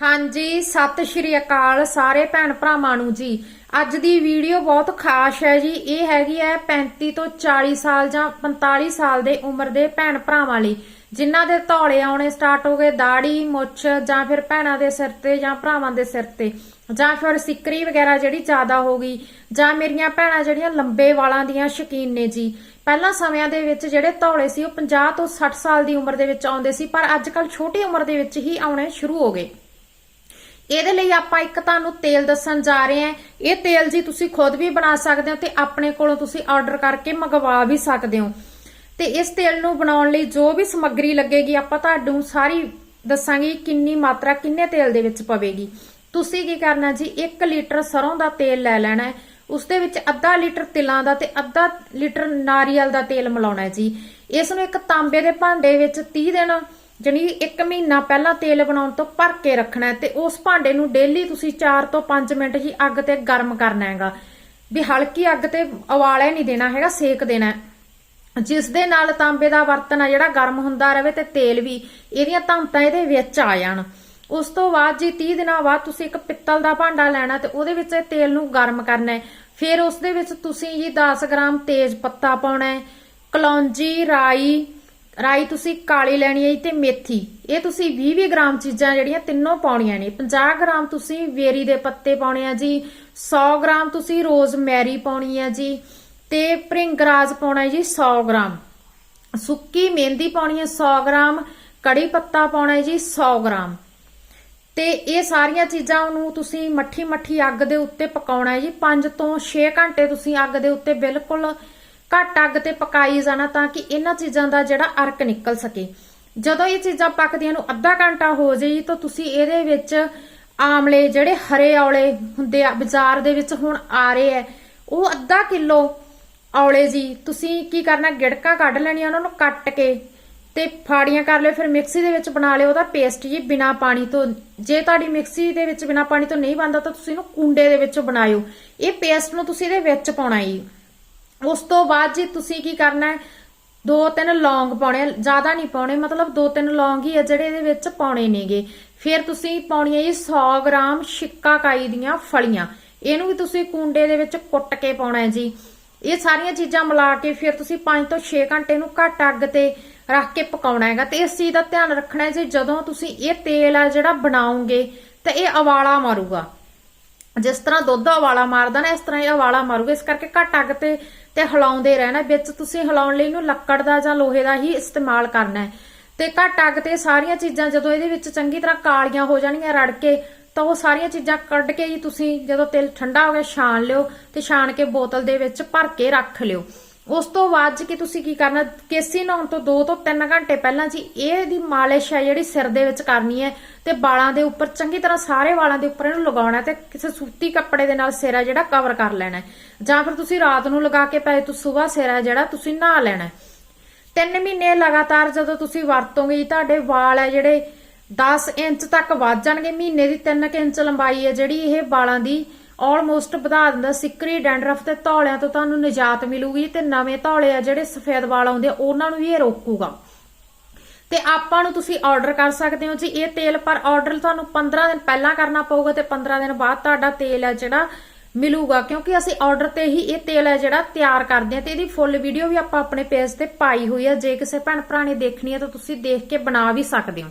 ਹਾਂਜੀ, ਸਤਿ ਸ਼੍ਰੀ ਅਕਾਲ ਸਾਰੇ ਭੈਣ ਭਰਾਵਾਂ ਨੂੰ ਜੀ। ਅੱਜ ਦੀ ਵੀਡੀਓ ਬਹੁਤ ਖਾਸ ਹੈ ਜੀ। ਇਹ ਹੈਗੀ ਹੈ 35 ਤੋਂ 40 ਸਾਲ ਜਾਂ 45 ਸਾਲ ਦੇ ਉਮਰ ਦੇ ਭੈਣ ਭਰਾਵਾਂ ਲਈ। ਜਿਨ੍ਹਾਂ ਦੇ ਧੌਲੇ ਆਉਣੇ ਸਟਾਰਟ ਹੋ ਗਏ ਦਾੜੀ, ਮੁੱਛ ਜਾਂ ਫਿਰ ਭੈਣਾਂ ਦੇ ਸਿਰ ਤੇ ਜਾਂ ਭਰਾਵਾਂ ਦੇ ਸਿਰ ਤੇ। ਜਾਂ ਫਿਰ ਸਿੱਕਰੀ ਵਗੈਰਾ ਜਿਹੜੀ ਜ਼ਿਆਦਾ ਹੋ ਗਈ ਜਾਂ ਮੇਰੀਆਂ ਭੈਣਾਂ ਜਿਹੜੀਆਂ ਲੰਬੇ ਵਾਲਾਂ ਦੀਆਂ ਸ਼ੌਕੀਨ ਨੇ ਜੀ। ਪਹਿਲਾਂ ਸਮਿਆਂ ਦੇ ਵਿੱਚ ਜਿਹੜੇ ਧੌਲੇ ਸੀ ਉਹ 50 ਤੋਂ 60 ਸਾਲ ਦੀ ਉਮਰ ਦੇ ਵਿੱਚ ਆਉਂਦੇ ਸੀ, ਪਰ ਅੱਜ ਕੱਲ ਛੋਟੀ ਉਮਰ ਦੇ ਵਿੱਚ ਹੀ ਆਉਣੇ ਸ਼ੁਰੂ ਹੋ ਗਏ। ਇਹਦੇ ਲਈ ਆਪਾਂ ਇੱਕ ਤੁਹਾਨੂੰ ਤੇਲ ਦੱਸਣ ਜਾ ਰਹੇ ਹਾਂ। ਇਹ ਤੇਲ ਜੀ ਤੁਸੀਂ ਖੁਦ ਵੀ ਬਣਾ ਸਕਦੇ ਹੋ ਤੇ ਆਪਣੇ ਕੋਲੋਂ ਤੁਸੀਂ ਆਰਡਰ ਕਰਕੇ ਮੰਗਵਾ ਵੀ ਸਕਦੇ ਹੋ। ਤੇ ਇਸ ਤੇਲ ਨੂੰ ਬਣਾਉਣ ਲਈ ਜੋ ਵੀ ਸਮੱਗਰੀ ਲੱਗੇਗੀ, ਆਪਾਂ ਤੁਹਾਨੂੰ ਸਾਰੀ ਦੱਸਾਂਗੇ ਕਿੰਨੀ ਮਾਤਰਾ ਕਿੰਨੇ ਤੇਲ ਦੇ ਵਿੱਚ ਪਵੇਗੀ। ਤੁਸੀਂ ਕੀ ਕਰਨਾ ਜੀ 1 ਲੀਟਰ ਸਰੋਂ ਦਾ ਤੇਲ ਲੈ ਲੈਣਾ ਹੈ। ਉਸ ਦੇ ਵਿੱਚ ਅੱਧਾ ਲੀਟਰ ਤਿਲਾਂ ਦਾ ਤੇ ਅੱਧਾ ਲੀਟਰ ਨਾਰੀਅਲ ਦਾ ਤੇਲ ਮਿਲਾਉਣਾ ਹੈ ਜੀ। ਇਸ ਨੂੰ ਇੱਕ ਤਾਂਬੇ ਦੇ ਭਾਂਡੇ ਵਿੱਚ 30 ਦਿਨ ਜਾਣੀ ਇੱਕ ਮਹੀਨਾ ਪਹਿਲਾਂ ਤੇਲ ਬਣਾਉਣ ਤੋਂ ਭਰ ਕੇ ਰੱਖਣਾ ਹੈ ਤੇ ਉਸ ਭਾਂਡੇ ਨੂੰ ਡੇਲੀ ਤੁਸੀਂ 4 ਤੋਂ 5 ਮਿੰਟ ਹੀ ਅੱਗ ਤੇ ਗਰਮ ਕਰਨਾ ਹੈਗਾ। ਵੀ ਹਲਕੀ ਅੱਗ ਤੇ ਉਬਾਲਿਆ ਨਹੀਂ ਦੇਣਾ ਹੈਗਾ, ਸੇਕ ਦੇਣਾ ਹੈ। ਜਿਸ ਦੇ ਨਾਲ ਤਾਂਬੇ ਦਾ ਬਰਤਨ ਆ ਜਿਹੜਾ ਗਰਮ ਹੁੰਦਾ ਰਹੇ ਤੇ ਤੇਲ ਵੀ, ਇਹਦੀਆਂ ਧਮਤਾਂ ਇਹਦੇ ਵਿੱਚ ਆ ਜਾਣ। ਉਸ ਤੋਂ ਬਾਅਦ ਜੀ 30 ਦਿਨਾਂ ਬਾਅਦ ਤੁਸੀਂ ਇੱਕ ਪਿੱਤਲ ਦਾ ਭਾਂਡਾ ਲੈਣਾ ਤੇ ਉਹਦੇ ਵਿੱਚ ਇਹ ਤੇਲ ਨੂੰ ਗਰਮ ਕਰਨਾ ਹੈ। ਫਿਰ ਉਸ ਦੇ ਵਿੱਚ ਤੁਸੀਂ ਜੀ 10 ਗ੍ਰਾਮ ਤੇਜ ਪੱਤਾ ਪਾਉਣਾ ਹੈ, ਕਲੌਂਜੀ, ਰਾਈ ਰਾਈ ਤੁਸੀਂ ਕਾਲੀ ਲੈਣੀ ਹੈ ਜੀ ਤੇ ਮੇਥੀ। ਇਹ ਤੁਸੀਂ 20-20 ਗ੍ਰਾਮ ਚੀਜ਼ਾਂ ਜਿਹੜੀਆਂ ਤਿੰਨੋਂ ਪਾਉਣੀਆਂ ਨੇ। 50 ਗ੍ਰਾਮ ਤੁਸੀਂ ਵੇਰੀ ਦੇ ਪੱਤੇ ਪਾਉਣੇ ਆ ਜੀ। 100 ਗ੍ਰਾਮ ਤੁਸੀਂ ਰੋਜ਼ਮੈਰੀ ਪਾਉਣੀ ਆ ਜੀ। ਤੇ ਭ੍ਰਿੰਗਰਾਜ ਪਾਉਣਾ ਹੈ ਜੀ 100 ਗ੍ਰਾਮ। ਸੁੱਕੀ ਮਹਿੰਦੀ ਪਾਉਣੀ ਹੈ 100 ਗ੍ਰਾਮ। ਕੜੀ ਪੱਤਾ ਪਾਉਣਾ ਹੈ ਜੀ 100 ਗ੍ਰਾਮ। ਤੇ ਇਹ ਸਾਰੀਆਂ ਚੀਜ਼ਾਂ ਨੂੰ ਤੁਸੀਂ ਮੱਠੀ ਮੱਠੀ ਅੱਗ ਦੇ ਉੱਤੇ ਪਕਾਉਣਾ ਹੈ ਜੀ। 5 ਤੋਂ 6 ਘੰਟੇ ਤੁਸੀਂ ਅੱਗ ਦੇ ਉੱਤੇ ਬਿਲਕੁਲ ਘੱਟ ਅੱਗ ਤੇ ਪਕਾਈ ਜਾਣਾ ਤਾਂ ਕਿ ਇਹਨਾਂ ਚੀਜ਼ਾਂ ਦਾ ਜਿਹੜਾ ਅਰਕ ਨਿਕਲ ਸਕੇ। ਜਦੋਂ ਇਹ ਚੀਜ਼ਾਂ ਪੱਕਦੀਆਂ ਨੂੰ ਅੱਧਾ ਘੰਟਾ ਹੋ ਜਾਈ, ਤਾਂ ਤੁਸੀਂ ਇਹਦੇ ਵਿੱਚ ਆਮਲੇ, ਜਿਹੜੇ ਹਰੇ ਔਲੇ ਹੁੰਦੇ ਆ, ਬਾਜ਼ਾਰ ਦੇ ਵਿੱਚ ਹੁਣ ਆ ਰਹੇ ਆ, ਉਹ ਅੱਧਾ ਕਿਲੋ ਔਲੇ ਜੀ, ਤੁਸੀਂ ਕੀ ਕਰਨਾ, ਗਿੜਕਾਂ ਕੱਢ ਲੈਣੀਆਂ, ਉਹਨਾਂ ਨੂੰ ਕੱਟ ਕੇ ਤੇ ਫਾੜੀਆਂ ਕਰ ਲਿਓ, ਫਿਰ ਮਿਕਸੀ ਦੇ ਵਿੱਚ ਬਣਾ ਲਿਓ, ਉਹਦਾ ਪੇਸਟ ਜੀ ਬਿਨਾ ਪਾਣੀ ਤੋਂ। ਜੇ ਤੁਹਾਡੀ ਮਿਕਸੀ ਦੇ ਵਿੱਚ ਬਿਨਾ ਪਾਣੀ ਤੋਂ ਨਹੀਂ ਬਣਦਾ, ਤਾਂ ਤੁਸੀਂ ਇਹਨੂੰ ਕੁੰਡੇ ਦੇ ਵਿੱਚ ਬਣਾਇਓ। ਇਹ ਪੇਸਟ ਨੂੰ ਤੁਸੀਂ ਇਹਦੇ ਵਿੱਚ ਪਾਉਣਾ ਜੀ। ਉਸ ਤੋਂ ਬਾਅਦ ਜੀ ਤੁਸੀਂ ਕੀ ਕਰਨਾ ਹੈ? ਦੋ ਤਿੰਨ ਲੌਂਗ ਪਾਉਣੇ ਜ਼ਿਆਦਾ ਨਹੀਂ ਪਾਉਣੇ, ਮਤਲਬ ਦੋ ਤਿੰਨ ਲੌਂਗ ਹੀ ਆ ਜਿਹੜੇ ਇਹਦੇ ਵਿੱਚ ਪਾਉਣੇ ਨੇਗੇ। ਫਿਰ ਤੁਸੀਂ ਪਾਉਣੀਆਂ ਜੀ 100 ਗ੍ਰਾਮ ਸ਼ਿੱਕਾਕਾਈ ਦੀਆਂ ਫਲੀਆਂ। ਇਹਨੂੰ ਵੀ ਤੁਸੀਂ ਕੁੰਡੇ ਦੇ ਵਿੱਚ ਕੁੱਟ ਕੇ ਪਾਉਣਾ ਹੈ ਜੀ। ਇਹ ਸਾਰੀਆਂ ਚੀਜ਼ਾਂ ਮਿਲਾ ਕੇ ਫਿਰ ਤੁਸੀਂ 5 ਤੋਂ 6 ਘੰਟੇ ਨੂੰ ਘੱਟ ਅੱਗ ਤੇ ਰੱਖ ਕੇ ਪਕਾਉਣਾ ਹੈਗਾ। ਤੇ ਇਸ ਚੀਜ਼ ਦਾ ਧਿਆਨ ਰੱਖਣਾ ਹੈ ਜੀ, ਜਦੋਂ ਤੁਸੀਂ ਇਹ ਤੇਲ ਆ ਜਿਹੜਾ ਬਣਾਉਂਗੇ ਤਾਂ ਇਹ ਅਵਾਲਾ ਮਾਰੂਗਾ। ਜਿਸ ਤਰ੍ਹਾਂ ਦੁੱਧ ਅਵਾਲਾ ਮਾਰਦਾ ਨਾ, ਇਸ ਤਰ੍ਹਾਂ ਇਹ ਅਵਾਲਾ ਮਾਰੂਗਾ। ਇਸ ਕਰਕੇ ਘੱਟ ਅੱਗ ਤੇ ਤੇ ਹਿਲਾਉਂਦੇ ਰਹਿਣਾ, ਵਿੱਚ ਤੁਸੀਂ ਹਿਲਾਉਣ ਲਈ ਇਹਨੂੰ ਲੱਕੜ ਦਾ ਜਾਂ ਲੋਹੇ ਦਾ ਹੀ ਇਸਤੇਮਾਲ ਕਰਨਾ ਹੈ। ਤੇ ਘੱਟ ਅੱਗ ਤੇ ਸਾਰੀਆਂ ਚੀਜ਼ਾਂ ਜਦੋਂ ਇਹਦੇ ਵਿੱਚ ਚੰਗੀ ਤਰ੍ਹਾਂ ਕਾਲੀਆਂ ਹੋ ਜਾਣਗੀਆਂ ਰੜ ਕੇ, ਤਾਂ ਉਹ ਸਾਰੀਆਂ ਚੀਜ਼ਾਂ ਕੱਢ ਕੇ ਜੀ ਤੁਸੀਂ ਜਦੋਂ ਤੇਲ ਠੰਡਾ ਹੋ ਗਿਆ ਛਾਣ ਲਿਓ ਤੇ ਛਾਣ ਕੇ ਬੋਤਲ ਦੇ ਵਿੱਚ ਭਰ ਕੇ ਰੱਖ ਲਿਓ। ਉਸ ਤੋਂ ਬਾਅਦ ਜੀ ਕਿ ਤੁਸੀਂ ਕੀ ਕਰਨਾ, ਕੇਸੀ ਨਹਾਉਣ ਤੋਂ 2 ਤੋਂ 3 ਘੰਟੇ ਪਹਿਲਾਂ ਜੀ ਇਹ ਦੀ ਮਾਲਿਸ਼ ਹੈ ਜਿਹੜੀ ਸਿਰ ਦੇ ਵਿੱਚ ਕਰਨੀ ਹੈ ਤੇ ਵਾਲਾਂ ਦੇ ਉੱਪਰ ਚੰਗੀ ਤਰ੍ਹਾਂ ਸਾਰੇ ਵਾਲਾਂ ਦੇ ਉੱਪਰ ਇਹਨੂੰ ਲਗਾਉਣਾ ਤੇ ਕਿਸੇ ਸੂਤੀ ਕੱਪੜੇ ਦੇ ਨਾਲ ਸਿਰ ਜਿਹੜਾ ਕਵਰ ਕਰ ਲੈਣਾ ਜਾਂ ਫਿਰ ਤੁਸੀਂ ਰਾਤ ਨੂੰ ਲਗਾ ਕੇ ਪਏ ਤੋਂ ਸਵੇਰ ਸਿਰ ਹੈ ਜਿਹੜਾ ਤੁਸੀਂ ਨਹਾ ਲੈਣਾ ਤਿੰਨ ਮਹੀਨੇ ਲਗਾਤਾਰ ਜਦੋਂ ਤੁਸੀਂ ਵਰਤੋਗੇ ਤੁਹਾਡੇ ਵਾਲ ਹੈ ਜਿਹੜੇ 10 ਇੰਚ ਤੱਕ ਵੱਧ ਜਾਣਗੇ, ਮਹੀਨੇ ਦੀ 3 ਇੰਚ ਲੰਬਾਈ ਹੈ ਜਿਹੜੀ ਇਹ ਵਾਲਾਂ ਦੀ ਆਲਮੋਸਟ ਵਧਾ ਦਿੰਦਾ ਸਿੱਕਰੀ ਡੈਂਡਰਫ ਤੇ ਧੌਲਿਆਂ ਤੋਂ ਤੁਹਾਨੂੰ ਨਿਜਾਤ ਮਿਲੂਗੀ ਤੇ ਨਵੇਂ ਧੌਲੇ ਆ ਜਿਹੜੇ ਸਫੇਦ ਵਾਲ ਆਉਂਦੇ ਉਹਨਾਂ ਨੂੰ ਵੀ ਇਹ ਰੋਕੂਗਾ। ਤੇ ਆਪਾਂ ਨੂੰ ਤੁਸੀਂ ਆਰਡਰ ਕਰ ਸਕਦੇ ਹੋ ਜੀ, ਇਹ ਤੇਲ ਪਰ ਆਰਡਰ ਤੁਹਾਨੂੰ 15 ਦਿਨ ਪਹਿਲਾਂ ਕਰਨਾ ਪਊਗਾ ਤੇ 15 ਦਿਨ ਬਾਅਦ ਤੁਹਾਡਾ ਤੇਲ ਹੈ ਜਿਹੜਾ ਮਿਲੂਗਾ, ਕਿਉਂਕਿ ਅਸੀਂ ਆਰਡਰ ਤੇ ਹੀ ਇਹ ਤੇਲ ਹੈ ਜਿਹੜਾ ਤਿਆਰ ਕਰਦੇ ਆ ਤੇ ਇਹਦੀ ਫੁੱਲ ਵੀਡੀਓ ਵੀ ਆਪਾਂ ਆਪਣੇ ਪੇਜ ਤੇ ਪਾਈ ਹੋਈ ਆ, ਜੇ ਕਿਸੇ ਭੈਣ ਭਰਾ ਨੇ ਦੇਖਣੀ ਹੈ ਤਾਂ ਤੁਸੀਂ ਦੇਖ ਕੇ ਬਣਾ ਵੀ ਸਕਦੇ ਹੋ।